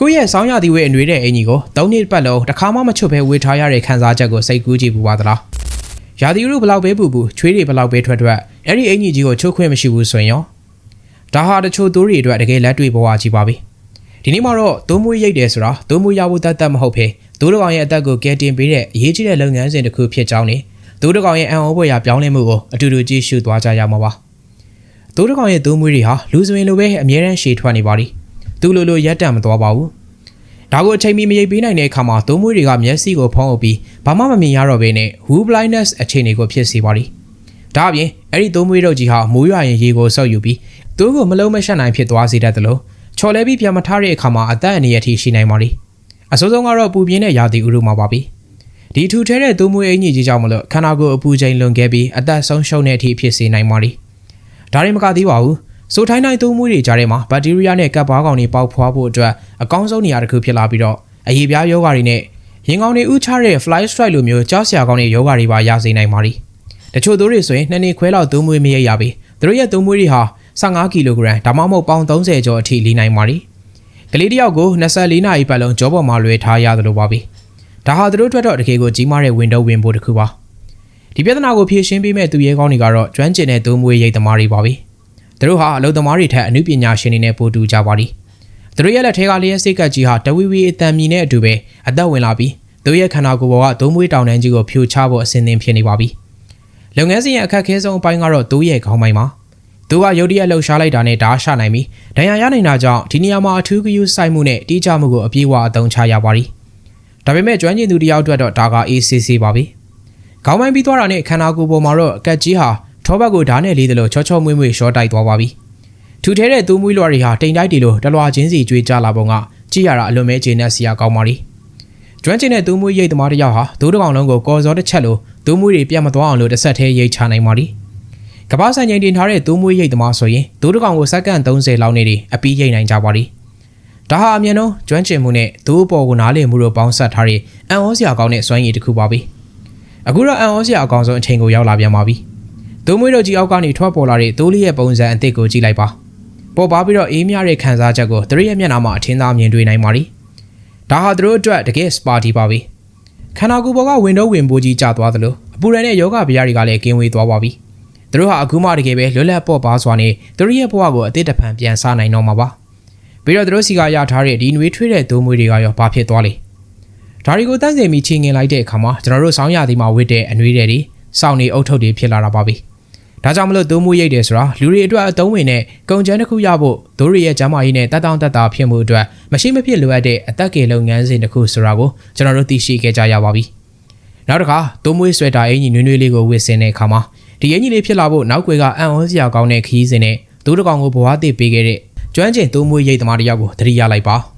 ကိုယ့်ရဲ့ဆောင်းရသည်ဝေးအနှွေးတဲ့အင်ကြီးကို၃နှစ်ပတ်လုံးတစ်ခါမှမချွတ်ဘဲဝေထားရတဲ့ခံစားချက်ကိုစိတ်ကူးကြည့်ပူပါသလားရာသီဥတုဘလောက်ပဲပူပူချွေးတွေဘလောက်ပဲထွက်ထွက်အဲ့ဒီအင်ကြီးကြီးကိုချုပ်ခွင့်မရှိဘူးဆိုရင်ရောဒါဟာတချို့သူတွေအတွက်တကယ်လက်တွေ့ဘဝကြီးပါပဲဒီနေ့မှာတော့သိုးမွေးရိတ်တယ်ဆိုတာသိုးမွေးရဖို့တတ်တတ်မဟုတ်ဖေသိုးတကောင်ရဲ့အသက်ကိုကယ်တင်ပေးတဲ့အရေးကြီးတဲ့လုပ်ငန်းစဉ်တစ်ခုဖြစ်ကြောင်းနဲ့သိုးတကောင်ရဲ့အံ့ဩဖွယ်ရာပြောင်းလဲမှုကိုအတူတူကြည့်ရှုသွားကြရမှာပါသိုးတကောင်ရဲ့သိုးမွေးတွေဟာလူစပင်လိုပဲအမြဲတမ်းရှည်ထွက်နေပါလိ သူလိုလိုရက်တံမသွားပါဘူးဒါကိုအချိန်မီမရိပ်ပေးနိုင်တဲ့အခါမှာသုံးမွေးတွေကမျက်စိကိုဖုံးအုပ်ပြီးဘာမှမမြင်ရတော့ဘဲနဲ့ who blindness အခြေအနေကိုဖြစ်စေပါလိ။ဒါအပြင်အဲ့ဒီသုံးမွေးတို့ကြီးဟာမိုးရွာရင်ရေကိုဆောက်ယူပြီးသူ့ကိုမလုံးမရှက်နိုင်ဖြစ်သွားစေတတ်တယ်လို့ချော်လဲပြီးပြန်မထားတဲ့အခါမှာအသက်အန္တရာယ်ထိရှိနိုင်ပါလိ။အစိုးဆုံးကတော့ပူပြင်းတဲ့ရာသီဥတုမှာပါပြီ။ဒီထူထဲတဲ့သုံးမွေးအင်ကြီးကြီးကြောင့်မလို့ခန္ဓာကိုယ်အပူချိန်လွန်ခဲ့ပြီးအသက်ဆုံးရှုံးတဲ့အထိဖြစ်စေနိုင်ပါလိ။ဒါရင်မကသေးပါဘူး။ ဆိုထိုင်းတိုင်းသုံးမွေးတွေကြားထဲမှာဘက်တီးရီးယားနဲ့ကပ်ပါးကောင်တွေပေါက်ဖွားဖို့အတွက်အကောင်းဆုံးနေရာတစ်ခုဖြစ်လာပြီးတော့အရေးပြားယောဂါတွေနဲ့ရင်ကောင်းတွေဥချတဲ့ fly strike လိုမျိုးကြောက်စရာကောင်းတဲ့ယောဂါတွေပါရစေနိုင်ပါလိတချို့သူတွေဆိုရင်နှစ်နှစ်ခွဲလောက်သုံးမွေးမရရပြီသူတို့ရဲ့သုံးမွေးတွေဟာ15ကီလိုဂရမ်ဒါမှမဟုတ်ပေါင်30ကျော်အထိလီနိုင်ပါလိကလေးတစ်ယောက်ကို24နာရီပတ်လုံးကြောပေါ်မှာလွှဲထားရသလိုပါပဲဒါဟာသူတို့အတွက်တော့တကယ်ကိုကြီးမားတဲ့ window ဝင်ဖို့တစ်ခုပါဒီပြဿနာကိုဖြေရှင်းပေးမဲ့သူရဲကောင်းတွေကတော့ကျွမ်းကျင်တဲ့သုံးမွေးရိတ်သမားတွေပါပဲ သူတို့ဟာအလုပ်သမားတွေထက်အမှုပညာရှင်တွေနဲ့ပိုတူကြပါလိသူတို့ရဲ့လက်ထဲကလျှက်စိတ်ကပ်ကြီးဟာတဝီဝီအတန်မြင်တဲ့အတူပဲအသက်ဝင်လာပြီးသူရဲ့ခန္ဓာကိုယ်ပေါ်ကဒုံးမွေးတောင်တန်းကြီးကိုဖြိုချဖို့အစဉ်သင်ဖြစ်နေပါပြီ။လုပ်ငန်းစဉ်ရဲ့အခက်အခဲဆုံးအပိုင်းကတော့သူရဲ့ခေါင်းပိုင်းပါ။သူကရုတ်တရက်လှုပ်ရှားလိုက်တာနဲ့ဓာတ်ရှနိုင်ပြီးဒဏ်ရာရနိုင်တာကြောင့်ဒီနေရာမှာအထူးဂရုစိုက်မှုနဲ့တိကျမှုကိုအပြည့်အဝအသုံးချရပါပြီ။ဒါပေမဲ့ကျွမ်းကျင်သူတယောက်အတွက်တော့ဒါက ACC ပါပဲ။ခေါင်းပိုင်းပြီးသွားတာနဲ့ခန္ဓာကိုယ်ပေါ်မှာတော့အကက်ကြီးဟာ ထောဘက်ကိုဓာတ်နဲ့လေးတယ်လို့ချောချောမွေ့မွေ့ရှော့တိုက်သွားပါပြီ။ထူထဲတဲ့သူ့မွေးလွှာတွေဟာတိမ်တိုက်တီလိုတလွာချင်းစီကျွေးကြလာပုံကကြည့်ရတာအလွန်မဲကျေနပ်စရာကောင်းပါလိကျွမ်းကျင်တဲ့သူ့မွေးရိတ်သမားတစ်ယောက်ဟာဒိုးတစ်ကောင်လုံးကိုကော်စောတစ်ချက်လိုသူ့မွေးတွေပြတ်မသွားအောင်လို့တစ်ဆက်တည်းရိတ်ချနိုင်ပါလိကပ္ပဆိုင်ချိန်တင်ထားတဲ့သူ့မွေးရိတ်သမားဆိုရင်ဒိုးတစ်ကောင်ကိုစက္ကန့်30လောက်နေနေအပြီးရိတ်နိုင်ကြပါလိဒါဟာအမြင်တော့ကျွမ်းကျင်မှုနဲ့ဒိုးပေါ်ကိုနားလည်မှုတို့ပေါင်းစပ်ထားတဲ့အန်ဩစရာကောင်းတဲ့စွမ်းရည်တစ်ခုပါပဲအခုတော့အန်ဩစရာအကောင်ဆုံးအချိန်ကိုရောက်လာပြန်ပါပြီ ဒိုးမွေးတို့ကြီးအောက်ကနေထွက်ပေါ်လာတဲ့ဒိုးလေးရဲ့ပုံစံအသစ်ကိုကြည့်လိုက်ပါပေါ်ပါပြီးတော့အေးမြတဲ့ခံစားချက်ကိုသူတို့ရဲ့မျက်နှာမှာအထင်သာမြင်တွေ့နိုင်ပါလိဒါဟာသူတို့အတွက်တကယ်စပါတီပါပဲခန္ဓာကိုယ်ပေါ်ကဝင်တော့ဝင်ပိုးကြီးကျသွားသလိုအပူရန်တဲ့ယောဂဗျာတွေကလည်းကင်းဝေးသွားပါပြီသူတို့ဟာအခုမှတကယ်ပဲလွတ်လပ်ပေါ့ပါစွာနဲ့သူတို့ရဲ့ဘဝကိုအသေးတဖန်ပြန်စားနိုင်တော့မှာပါပြီးတော့သူတို့စီကရထားတဲ့ဒီနွေးထွေးတဲ့ဒိုးမွေးတွေကရောဘာဖြစ်သွားလဲဒါတွေကိုတန်းစင်ပြီးချင်းငင်လိုက်တဲ့အခါမှာကျွန်တော်တို့ဆောင်းရသည်မှာဝစ်တဲ့အနွေးတွေစောင်းနေအုတ်ထုတ်တွေဖြစ်လာတာပါပဲ ဒါကြောင့်မလို့သိုးမွေးရိတ်တယ်ဆိုတာလူတွေအတွက်အသုံးဝင်တဲ့ကုန်ကျန်းတစ်ခုရဖို့ဒိုးတွေရဲ့ကျန်းမာရေးနဲ့တတ်တောင့်တတ်တာဖြစ်မှုအတွက်မရှိမဖြစ်လိုအပ်တဲ့အသက်ကေလုပ်ငန်းစဉ်တစ်ခုဆိုတာကိုကျွန်တော်တို့သိရှိခဲ့ကြရပါပြီ။နောက်တစ်ခါသိုးမွေးဆွဲတာအင်ကြီးနွေးနွေးလေးကိုဝစ်စင်တဲ့အခါမှာဒီအင်ကြီးလေးဖြစ်လာဖို့နောက်ွယ်ကအံ့ဩစရာကောင်းတဲ့ခီးစဉ်နဲ့ဒိုးတစ်ကောင်ကိုဘဝတည်ပေးခဲ့တဲ့ကျွမ်းကျင်သိုးမွေးရိတ်သမားတစ်ယောက်ကိုသတိရလိုက်ပါ။